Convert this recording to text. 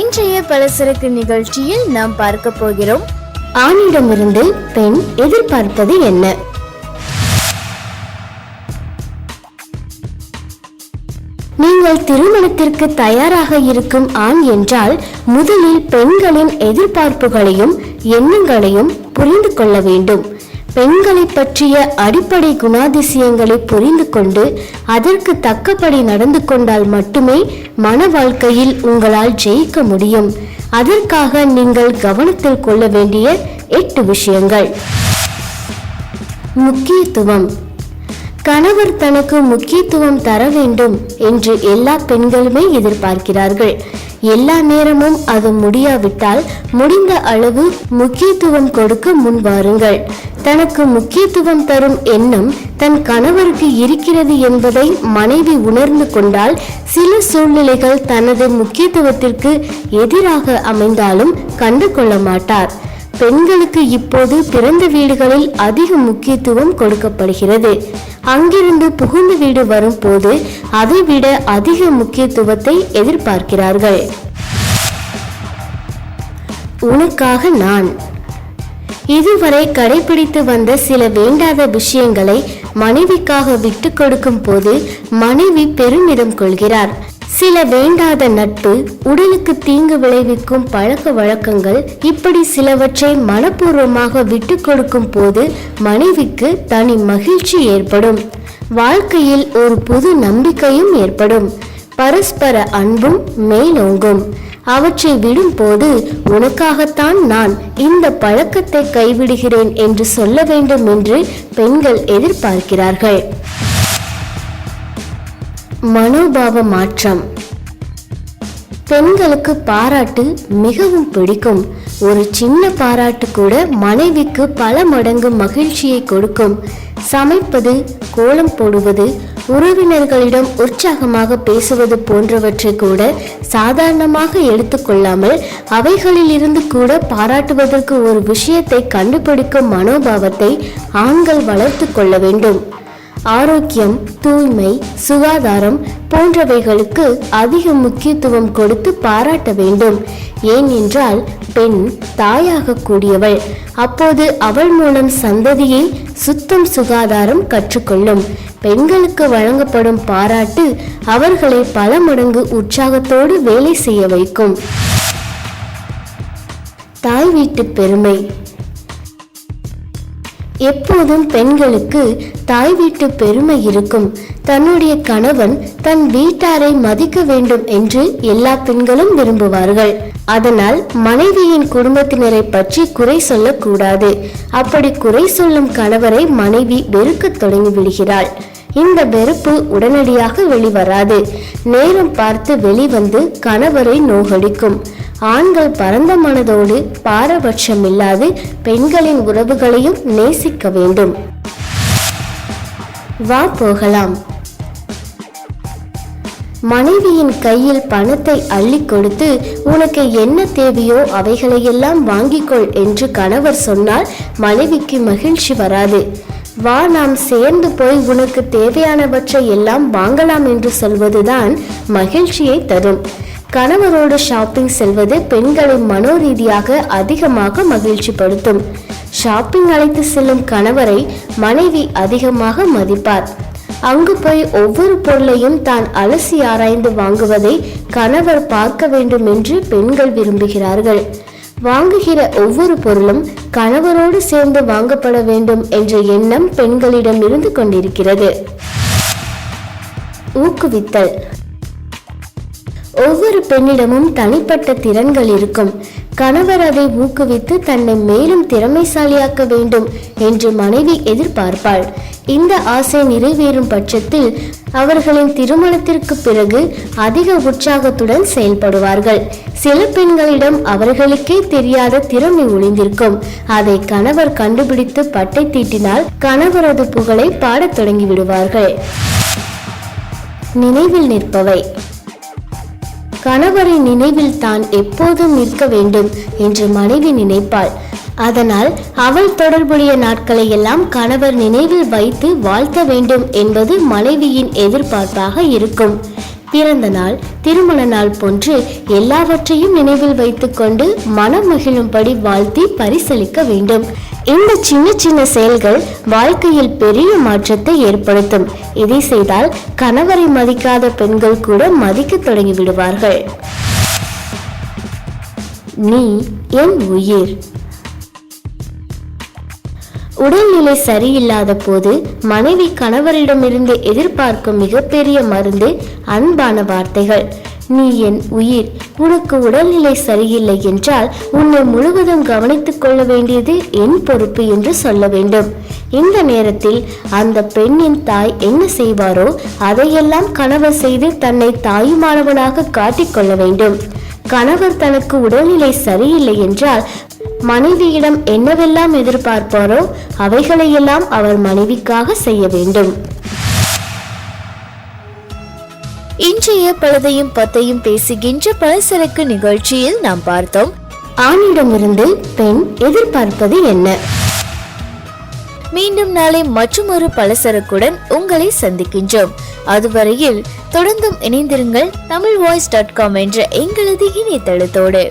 இன்றைய பலசரக்கு நிகழ்ச்சியில் நாம் பார்க்க போகிறோம். ஆணிடமிருந்து பெண் எதிர்பார்ப்பது என்ன? நீங்கள் திருமணத்திற்கு தயாராக இருக்கும் ஆண் என்றால் முதலில் பெண்களின் எதிர்பார்ப்புகளையும் எண்ணங்களையும் புரிந்து கொள்ள வேண்டும். பெண்களை பற்றிய அடிப்படை குணாதிசயங்களை புரிந்து கொண்டு அதற்கு தக்கபடி நடந்து கொண்டால் மட்டுமே மன வாழ்க்கையில் உங்களால் ஜெயிக்க முடியும். அதற்காக நீங்கள் கவனத்தில் கொள்ள வேண்டிய எட்டு விஷயங்கள். முக்கியத்துவம். கணவர் தனக்கு முக்கியத்துவம் தர வேண்டும் என்று எல்லா பெண்களுமே எதிர்பார்க்கிறார்கள். எல்லா நேரமும் அது முடியாவிட்டால் முடிந்த அளவு முக்கியத்துவம் கொடுக்க முன் வாருங்கள். தனக்கு முக்கியத்துவம் தரும் எண்ணம் தன் கணவருக்கு இருக்கிறது என்பதை மனைவி உணர்ந்து கொண்டால் சில சூழ்நிலைகள் தனது முக்கியத்துவத்திற்கு எதிராக அமைந்தாலும் கண்டு கொள்ள மாட்டார். பெண்களுக்கு இப்போது பிறந்த வீடுகளில் அதிக முக்கியத்துவம் கொடுக்கப்படுகிறது. அங்கிருந்து புகுந்த வீடு வரும் போது அதைவிட அதிக முக்கியத்துவத்தை எதிர்பார்க்கிறார்கள். உனக்காக நான். இதுவரை கடைபிடித்து வந்த சில வேண்டாத விஷயங்களை மனைவிக்காக விட்டு கொடுக்கும் போது மனைவி பெருமிதம் கொள்கிறார். சில வேண்டாத நட்பு உடலுக்கு தீங்கு விளைவிக்கும் பழக்க வழக்கங்கள் இப்படி சிலவற்றை மனப்பூர்வமாக விட்டு கொடுக்கும் போது மனைவிக்கு தனி மகிழ்ச்சி ஏற்படும். வாழ்க்கையில் ஒரு புது நம்பிக்கையும் ஏற்படும். பரஸ்பர அன்பும் மேலோங்கும். அவற்றை விடும்போது உனக்காகத்தான் நான் இந்த பழக்கத்தை கைவிடுகிறேன் என்று சொல்ல வேண்டும் என்று பெண்கள் எதிர்பார்க்கிறார்கள். மனோபாவ மாற்றம் பெண்களுக்கு பாராட்டு மிகவும் பிடிக்கும். ஒரு சின்ன பாராட்டு கூட மனைவிக்கு பல மடங்கு மகிழ்ச்சியை கொடுக்கும். சமைப்பது கோலம் போடுவது உறவினர்களிடம் உற்சாகமாக பேசுவது போன்றவற்றை கூட சாதாரணமாக எடுத்துக்கொள்ளாமல் அவைகளிலிருந்து கூட பாராட்டுவதற்கு ஒரு விஷயத்தை கண்டுபிடிக்கும் மனோபாவத்தை ஆண்கள் வளர்த்து கொள்ள வேண்டும். ஆரோக்கியம் தூய்மை சுகாதாரம் போன்றவைகளுக்கு அதிக முக்கியத்துவம் கொடுத்து பாராட்ட வேண்டும். ஏனென்றால் பெண் தாயாக கூடியவள் அப்போது அவள் மூலம் சந்ததியை சுத்தம் சுகாதாரம் கற்றுக்கொள்ளும். பெண்களுக்கு வழங்கப்படும் பாராட்டு அவர்களை பல மடங்கு உற்சாகத்தோடு வேலை செய்ய வைக்கும். தாய் வீட்டு பெருமை. எப்போதும் பெண்களுக்கு தாய் வீட்டு பெருமை இருக்கும். தன்னுடைய கணவன் தன் வீட்டாரை மதிக்க வேண்டும் என்று எல்லா பெண்களும் விரும்புவார்கள். அதனால் மனைவியின் குடும்பத்தினரை பற்றி குறை சொல்லக்கூடாது. அப்படி குறை சொல்லும் கணவரை மனைவி வெறுக்கத் தொடங்கிவிடுகிறாள் இந்த வெறுப்பு உடனடியாக வெளிவராது. நேரம் பார்த்து வெளிவந்து கணவரை நோகடிக்கும். ஆண்கள் பரந்த மனதோடு பாரபட்சம் இல்லாது பெண்களின் உறவுகளையும் நேசிக்க வேண்டும். வா போகலாம். மனைவியின் கையில் பணத்தை அள்ளி கொடுத்து உனக்கு என்ன தேவையோ அவைகளையெல்லாம் வாங்கிக்கொள் என்று கணவர் சொன்னால் மனைவிக்கு மகிழ்ச்சி வராது. வா நாம் சேர்ந்து போய் உனக்கு தேவையானவற்றை எல்லாம் வாங்கலாம் என்று சொல்வதுதான் மகிழ்ச்சியை தரும். கணவரோடு ஷாப்பிங் செல்வது பெண்களை மனோரீதியாக அதிகமாக மகிழ்ச்சிப்படுத்தும். ஷாப்பிங் அழைத்து செல்லும் கணவரை மனைவி அதிகமாக மதிப்பார். அங்கு போய் ஒவ்வொரு பொருளையும் தான் அலசி ஆராய்ந்து வாங்குவதை கணவர் பார்க்க வேண்டும் என்று பெண்கள் விரும்புகிறார்கள். வாங்குகிற ஒவ்வொரு பொருளும் கணவரோடு சேர்ந்து வாங்கப்பட வேண்டும் என்ற எண்ணம் பெண்களிடம் இருந்து கொண்டிருக்கிறது. ஊக்குவித்தல். ஒவ்வொரு பெண்ணிடமும் தனிப்பட்ட திறன்கள் இருக்கும். கணவர் அதை ஊக்குவித்து தன்னை மேலும் திறமைசாலியாக்க வேண்டும் என்று மனைவி எதிர்பார்ப்பாள். இந்த ஆசை நிறைவேறும் பட்சத்தில் அவர்களின் திருமணத்திற்கு பிறகு அதிக உற்சாகத்துடன் செயல்படுவார்கள். சில பெண்களிடம் அவர்களுக்கே தெரியாத திறமை ஒளிந்திருக்கும். அதை கணவர் கண்டுபிடித்து பட்டை தீட்டினால் கணவரது புகழை பாடத் தொடங்கி விடுவார்கள் நினைவில் நிற்பவை. கணவரை நினைவில் தான் எப்போதும் நிற்க வேண்டும் என்று மனைவி நினைப்பாள். அதனால் அவள் தொடர்புடைய நாட்களை எல்லாம் கணவர் நினைவில் வைத்து வாழ்த்த வேண்டும் என்பது மனைவியின் எதிர்பார்ப்பாக இருக்கும். பிறந்த நாள் திருமண நாள் போன்று எல்லாவற்றையும் நினைவில் வைத்துக்கொண்டு மனம் மகிழும்படி வாழ்த்தி பரிசளிக்க வேண்டும். இந்த சின்ன சின்ன செயல்கள் வாழ்க்கையில் பெரிய மாற்றத்தை ஏற்படுத்தும். இதை செய்தால் கணவரை மதிக்காத பெண்கள் கூட மதிக்க தொடங்கி விடுவார்கள். நீ என் உயிர். உடல்நிலை சரியில்லாத போது மனைவி கணவரிடமிருந்து எதிர்பார்க்கும் மிகப்பெரிய மருந்து அன்பான வார்த்தைகள். நீ என் உயிர் உனக்கு உடல்நிலை சரியில்லை என்றால் உன்னை முழுவதும் கவனித்துக் கொள்ள வேண்டியது என் பொறுப்பு என்று சொல்ல வேண்டும். இந்த நேரத்தில் அந்த பெண்ணின் தாய் என்ன செய்வாரோ அதையெல்லாம் கணவர் செய்து தன்னை தாயுமானவனாக காட்டிக்கொள்ள வேண்டும். கணவர் தனக்கு உடல்நிலை சரியில்லை என்றால் மனைவியிடம் என்னவெல்லாம் எதிர்பார்ப்பாரோ அவைகளையெல்லாம் அவர் மனைவிக்காக செய்ய வேண்டும். இன்றைய பழுதையும் பத்தையும் பேசுகின்ற பலசரக்கு நிகழ்ச்சியில் நாம் பார்த்தோம். ஆணிடமிருந்து பெண் எதிர்பார்ப்பது என்ன? மீண்டும் நாளை மற்றொரு பலசரக்குடன் உங்களை சந்திக்கின்றோம். அதுவரையில் தொடர்ந்தும் இணைந்திருங்கள் தமிழ் வாய்ஸ் டாட் காம் என்ற எங்களது இணையதளத்தோடு.